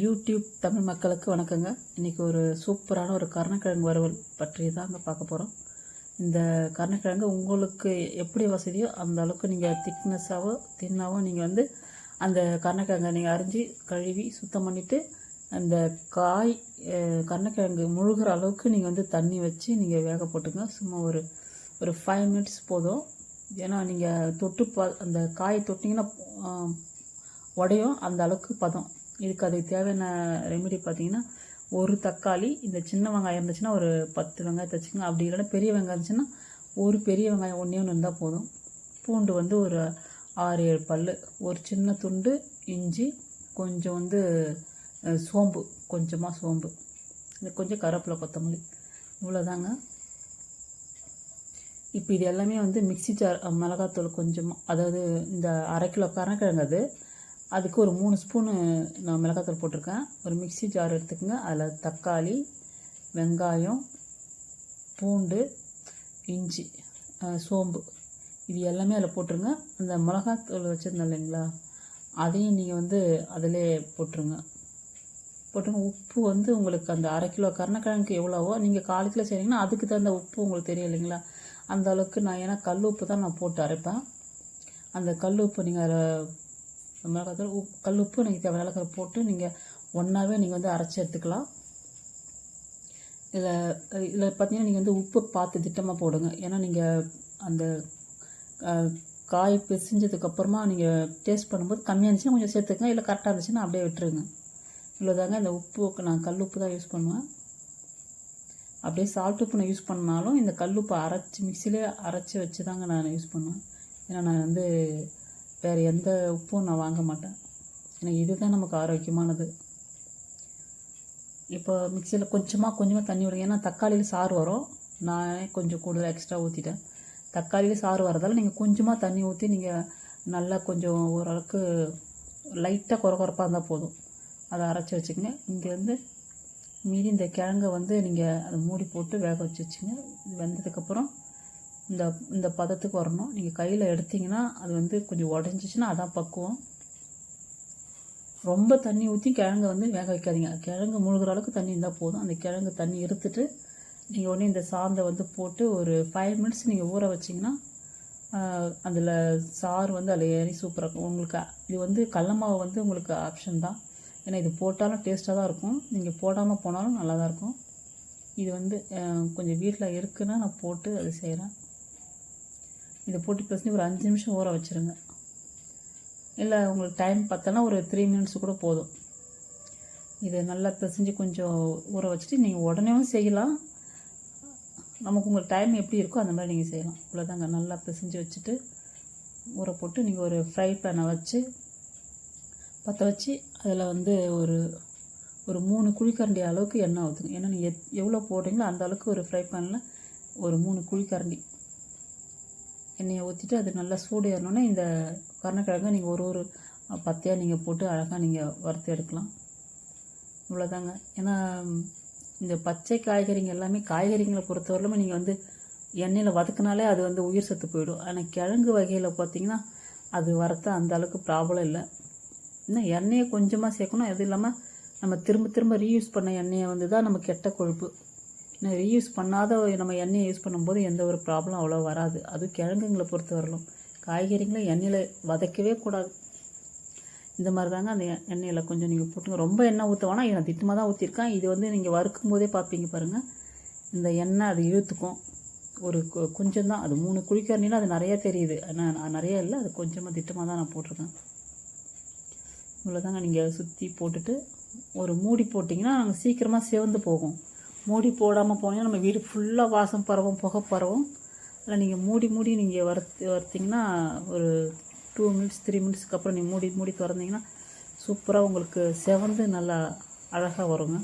YouTube Tamil மக்களுக்கு வணக்கங்க. இன்றைக்கி ஒரு சூப்பரான ஒரு கருணக்கிழங்கு வறுவல் பற்றி தாங்க பார்க்க போகிறோம் இந்த கருணக்கிழங்கு உங்களுக்கு எப்படி வசதியோ அந்த அளவுக்கு நீங்கள் திக்னஸாகவோ தின்னாவோ நீங்கள் வந்து அந்த கருணக்கிழங்கை நீங்கள் அரிஞ்சு கழுவி சுத்தம் பண்ணிவிட்டு அந்த காய் கருணக்கிழங்கு முழுகிற அளவுக்கு நீங்கள் வந்து தண்ணி வச்சு நீங்கள் வேக போட்டுங்க சும்மா ஒரு ஒரு ஃபைவ் மினிட்ஸ் போதும். ஏன்னா நீங்கள் தொட்டு பா அந்த காயை தொட்டிங்கன்னா உடையும். அந்த அளவுக்கு பதம். இதுக்கு அதுக்கு தேவையான ரெமெடி பார்த்தீங்கன்னா ஒரு தக்காளி இந்த சின்ன வெங்காயம் இருந்துச்சுன்னா ஒரு பத்து வெங்காயத்தை வச்சுக்கோங்க அப்படி இல்லைன்னா பெரிய வெங்காயம் இருந்துச்சுன்னா ஒரு பெரிய வெங்காயம் ஒன்றே ஒன்று இருந்தால் போதும். பூண்டு வந்து ஒரு ஆறு ஏழு பல் ஒரு சின்ன துண்டு இஞ்சி கொஞ்சம் வந்து சோம்பு கொஞ்சமாக சோம்பு. இது கொஞ்சம் கருவேப்பிலை கொத்தமல்லி. இவ்வளோதாங்க இப்போ இது எல்லாமே வந்து மிக்ஸி ஜார் மிளகாத்தூள் கொஞ்சமாக அதாவது இந்த அரை கிலோ கரணக்கிழங்கு அது. அதுக்கு ஒரு மூணு ஸ்பூனு நான் மிளகாத்தூள் போட்டிருக்கேன். ஒரு மிக்ஸி ஜார் எடுத்துக்கோங்க. அதில் தக்காளி வெங்காயம் பூண்டு இஞ்சி சோம்பு இது எல்லாமே அதில் போட்டுருங்க. அந்த மிளகாத்தூள் வச்சுருந்தேன் இல்லைங்களா? அதையும் நீங்கள் வந்து அதிலே போட்டுருங்க. போட்டுருங்க உப்பு வந்து உங்களுக்கு அந்த அரை கிலோ கருணக்கிழங்கு எவ்வளவோ நீங்கள் கால் கிலோ செய்கிறீங்கன்னா அதுக்கு தகுந்த உப்பு உங்களுக்கு தெரியும் இல்லைங்களா? அந்த அளவுக்கு நான் ஏன்னா கல் உப்பு தான் நான் போட்டு அரைப்பேன். அந்த கல் உப்பு நீங்கள் அதில் மிளகாத்தூள் உப் கல் உப்பு நீங்கள் தேவையான அளவுக்கு போட்டு நீங்கள் ஒன்றாவே நீங்கள் வந்து அரைச்சி எடுத்துக்கலாம். இதில் இதில் பார்த்தீங்கன்னா நீங்கள் வந்து உப்பு பார்த்து திட்டமாக போடுங்க. ஏன்னா நீங்கள் அந்த காய் பிசிஞ்சதுக்கப்புறமா நீங்கள் டேஸ்ட் பண்ணும்போது கம்மியாக இருந்துச்சுன்னா கொஞ்சம் சேர்த்துக்கங்க. இல்லை கரெக்டாக இருந்துச்சுன்னா அப்படியே விட்டுருங்க. இவ்வளோதாங்க இந்த உப்பு நான் கல் உப்பு தான் யூஸ் பண்ணுவேன். அப்படியே சால்ட் உப்பு நான் யூஸ் பண்ணாலும் இந்த கல் உப்பு அரைச்சி மிக்சிலே அரைச்சி வச்சு தாங்க நான் யூஸ் பண்ணுவேன். ஏன்னா நான் வந்து வேறு எந்த உப்பும் நான் வாங்க மாட்டேன். ஏன்னா இதுதான் நமக்கு ஆரோக்கியமானது. இப்போ மிக்சியில் கொஞ்சமாக கொஞ்சமாக தண்ணி விடுங்க. ஏன்னா தக்காளியில் சாறு வரும். நானே கொஞ்சம் கூடுதல் எக்ஸ்ட்ரா ஊற்றிட்டேன் தக்காளியில் சாறு வரதால் நீங்கள் கொஞ்சமாக தண்ணி ஊற்றி நீங்கள் நல்லா கொஞ்சம் ஓரளவுக்கு லைட்டாக குறை குறைப்பாக இருந்தால் போதும். அதை அரைச்சி வச்சுக்கோங்க. இங்கே வந்து மீதி இந்த கிழங்கை வந்து நீங்கள் அதை மூடி போட்டு வேக வச்சு வச்சுங்க வெந்ததுக்கப்புறம் இந்த இந்த பதத்துக்கு வரணும். நீங்கள் கையில் எடுத்தீங்கன்னா அது வந்து கொஞ்சம் உடஞ்சிச்சின்னா அதான் பக்குவம். ரொம்ப தண்ணி ஊற்றி கிழங்கை வந்து வேக வைக்காதீங்க. கிழங்கு முழுகிற அளவுக்கு தண்ணி இருந்தால் போதும். அந்த கிழங்கு தண்ணி இருத்துட்டு நீங்கள் உடனே இந்த சாந்தை வந்து போட்டு ஒரு ஃபைவ் மினிட்ஸ் நீங்கள் ஊற வச்சிங்கன்னா அதில் சாறு வந்து அதில் ஏறி சூப்பராக இருக்கும். உங்களுக்கு இது வந்து கடல மாவு வந்து உங்களுக்கு ஆப்ஷன் தான். ஏன்னா இது போட்டாலும் டேஸ்ட்டாக தான் இருக்கும். நீங்கள் போடாமல் போனாலும் நல்லா தான் இருக்கும். இது வந்து கொஞ்சம் வீட்டில் இருக்குன்னா நான் போட்டு அது செய்கிறேன் இதை போட்டு பேசி ஒரு அஞ்சு நிமிஷம் ஊற வச்சுருங்க. இல்லை உங்களுக்கு டைம் பார்த்தோன்னா ஒரு த்ரீ மினிட்ஸ் கூட போதும். இதை நல்லா பிசைஞ்சு கொஞ்சம் ஊற வச்சுட்டு நீங்கள் உடனேவும் செய்யலாம். நமக்கு உங்கள் டைம் எப்படி இருக்கோ அந்த மாதிரி நீங்கள் செய்யலாம். இவ்வளோதாங்க நல்லா பிசைஞ்சு வச்சுட்டு ஊற போட்டு நீங்கள் ஒரு ஃப்ரை பேனை வச்சு பற்ற வச்சு அதில் வந்து ஒரு ஒரு மூணு குழிக்கரண்டி அளவுக்கு எண்ணெய் ஊற்றுங்க ஏன்னா நீங்கள் எத் எவ்வளோ போடுறீங்களோ அந்த அளவுக்கு ஒரு ஃப்ரை பேனில் ஒரு மூணு குழிக்கரண்டி எண்ணெயை ஊற்றிட்டு அது நல்லா சூடு ஏறினோன்னே இந்த கருணக்கிழங்க நீங்கள் ஒரு ஒரு பத்தையாக நீங்கள் போட்டு அழகாக நீங்கள் வறுத்து எடுக்கலாம். இவ்வளோதாங்க ஏன்னா இந்த பச்சை காய்கறிங்க எல்லாமே காய்கறிங்களை பொறுத்தவரையிலுமே நீங்கள் வந்து எண்ணெயில் வதக்குனாலே அது வந்து உயிர் சத்து போயிடும். ஆனால் கிழங்கு வகையில் பார்த்தீங்கன்னா அது வறுத்த அந்த அளவுக்கு ப்ராப்ளம் இல்லை. இன்னும் எண்ணெயை கொஞ்சமாக சேர்க்கணும். அது இல்லாமல் நம்ம திரும்ப திரும்ப ரீயூஸ் பண்ண எண்ணெயை வந்து தான் நம்ம கெட்ட கொழுப்பு. ரீயூஸ் பண்ணாத நம்ம எண்ணெயை யூஸ் பண்ணும்போது எந்த ஒரு ப்ராப்ளம் அவ்வளோ வராது. அதுவும் கிழங்குங்களை பொறுத்த வரலும் காய்கறிங்களை எண்ணெயில் வதக்கவே கூடாது. இந்த மாதிரி தாங்க அந்த எண்ணெயில் கொஞ்சம் நீங்கள் போட்டுங்க. ரொம்ப எண்ணெய் ஊற்ற வேணாம் நான் திட்டமாக தான் ஊற்றிருக்கேன் இது வந்து நீங்கள் வறுக்கும் போதே பார்ப்பீங்க பாருங்கள் இந்த எண்ணெய் அது இழுத்துக்கும். ஒரு கொஞ்சம் தான். அது மூணு குழிக்கரண்டினா அது நிறையா தெரியுது. ஆனால் நான் நிறையா இல்லை. அது கொஞ்சமாக திட்டமாக தான் நான் போட்டிருக்கேன். இவ்வளோதாங்க நீங்கள் சுற்றி போட்டுட்டு ஒரு மூடி போட்டிங்கன்னா நாங்கள் சீக்கிரமாக சேர்ந்து போகும். மூடி போடாமல் போனீங்கன்னா நம்ம வீடு ஃபுல்லாக வாசம் பரவும் புகை பரவும். அதில் நீங்கள் மூடி மூடி நீங்கள் வறுத்து வறுத்தீங்கன்னா ஒரு டூ மினிட்ஸ் த்ரீ மினிட்ஸ்க்கு அப்புறம் நீங்கள் மூடி மூடி திறந்தீங்கன்னா சூப்பராக உங்களுக்கு செவந்து நல்லா அழகாக வருங்க.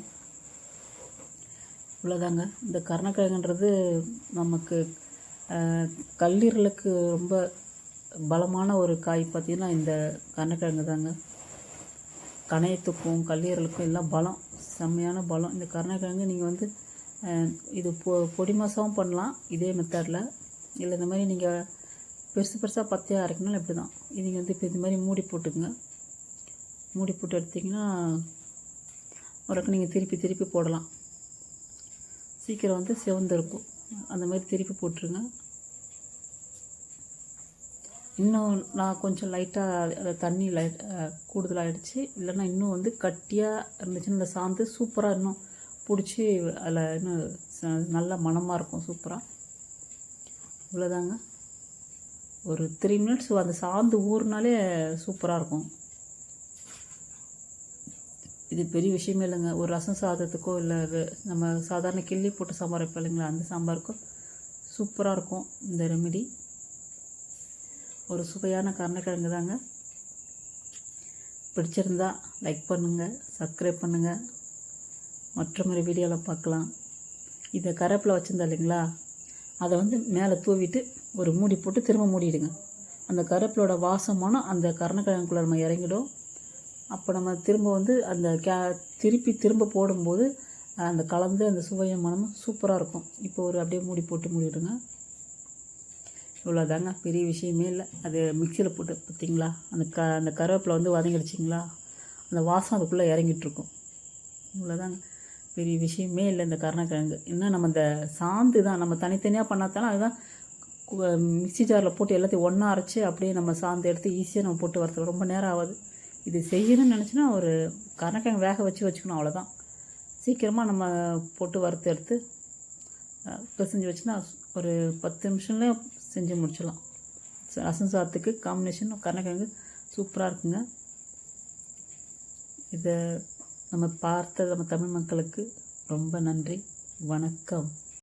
இவ்வளோதாங்க இந்த கருணக்கிழங்குன்றது நமக்கு கல்லீரலுக்கு ரொம்ப பலமான ஒரு காய் பார்த்திங்கன்னா இந்த கருணக்கிழங்கு தாங்க கணையத்துக்கும் கல்லீரலுக்கும் எல்லாம் பலம். செம்மையான பலம் இந்த கருணக்கிழங்கு நீங்கள் வந்து இது பொ பொடி மாசாவும் பண்ணலாம் இதே மெத்தடில் இல்லை இந்த மாதிரி நீங்கள் பெருசு பெருசாக பத்தையாக அரைக்கணும் இப்படி தான் இது நீங்கள் வந்து இப்போ இது மாதிரி மூடி போட்டுக்குங்க. மூடி போட்டு எடுத்திங்கன்னா ஒருக்க நீங்கள் திருப்பி திருப்பி போடலாம். சீக்கிரம் வந்து சிவந்து இருக்கும் அந்த மாதிரி திருப்பி போட்டுருங்க. இன்னும் நான் கொஞ்சம் லைட்டாக அதை தண்ணி லைட் கூடுதலாகிடுச்சு இல்லைன்னா இன்னும் வந்து கட்டியாக இருந்துச்சுன்னா இந்த சாந்து சூப்பராக இன்னும் பிடிச்சி அதில் இன்னும் ச- நல்ல மணமாக இருக்கும் சூப்பராக இவ்வளோதாங்க ஒரு த்ரீ மினிட்ஸ் அந்த சாந்து ஊறினாலே சூப்பராக இருக்கும். இது பெரிய விஷயமே இல்லைங்க. ஒரு ரசம் சாதத்துக்கோ இல்லை நம்ம சாதாரண கிள்ளி போட்டு சாம்பார் வைப்போம் இல்லைங்களா அந்த சாம்பாருக்கோ சூப்பராக இருக்கும் இந்த ரெமிடி ஒரு சுவையான கருணக்கிழங்கு தாங்க பிடிச்சிருந்தா லைக் பண்ணுங்கள் சப்ஸ்கிரைப் பண்ணுங்கள் மற்றொரு வீடியோவில் பார்க்கலாம். இதை கரப்பில் வச்சுருந்தா இல்லைங்களா? அதை வந்து மேலே தூவிட்டு ஒரு மூடி போட்டு திரும்ப மூடிடுங்க. அந்த கருவேப்பிலோட வாசமான அந்த கருணக்கிழங்குக்குள்ளே நம்ம இறங்கிடும். அப்போ நம்ம திரும்ப வந்து அந்த கே திருப்பி திரும்ப போடும்போது அந்த கலந்து அந்த சுவையும் மனமும் சூப்பராக இருக்கும். இப்போ ஒரு அப்படியே மூடி போட்டு மூடிடுங்க. இவ்வளோதாங்க பெரிய விஷயமே இல்லை. அது மிக்சியில் போட்டு பார்த்தீங்களா அந்த க அந்த கருவேப்பிலை வந்து வதங்கிடுச்சிங்களா? அந்த வாசம் அதுக்குள்ளே இறங்கிட்டுருக்கும். இவ்வளோதாங்க பெரிய விஷயமே இல்லை இந்த கருணக்கிழங்கு. இன்னும் நம்ம இந்த சாந்து தான் நம்ம தனித்தனியாக பண்ணாதாலும் அதுதான் மிக்சி மிக்ஸி ஜாரில் போட்டு எல்லாத்தையும் ஒன்றா அரைச்சி அப்படியே நம்ம சாந்து எடுத்து ஈஸியாக நம்ம போட்டு வரத்துக்கு ரொம்ப நேரம் ஆகாது. இது செய்யணும்னு நினச்சினா ஒரு கருணக்கிழங்கு வேக வச்சு வச்சுக்கணும் அவ்வளோதான் சீக்கிரமாக நம்ம போட்டு வறுத்து எடுத்து பிசைஞ்சு வச்சுன்னா ஒரு பத்து நிமிஷம்ல செஞ்சு முடிச்சிடலாம். ரசம் சாதத்துக்கு காம்பினேஷன் கருணக்கிழங்கு சூப்பராக இருக்குங்க. இதை நம்ம பார்த்த நம்ம தமிழ் மக்களுக்கு ரொம்ப நன்றி. வணக்கம்.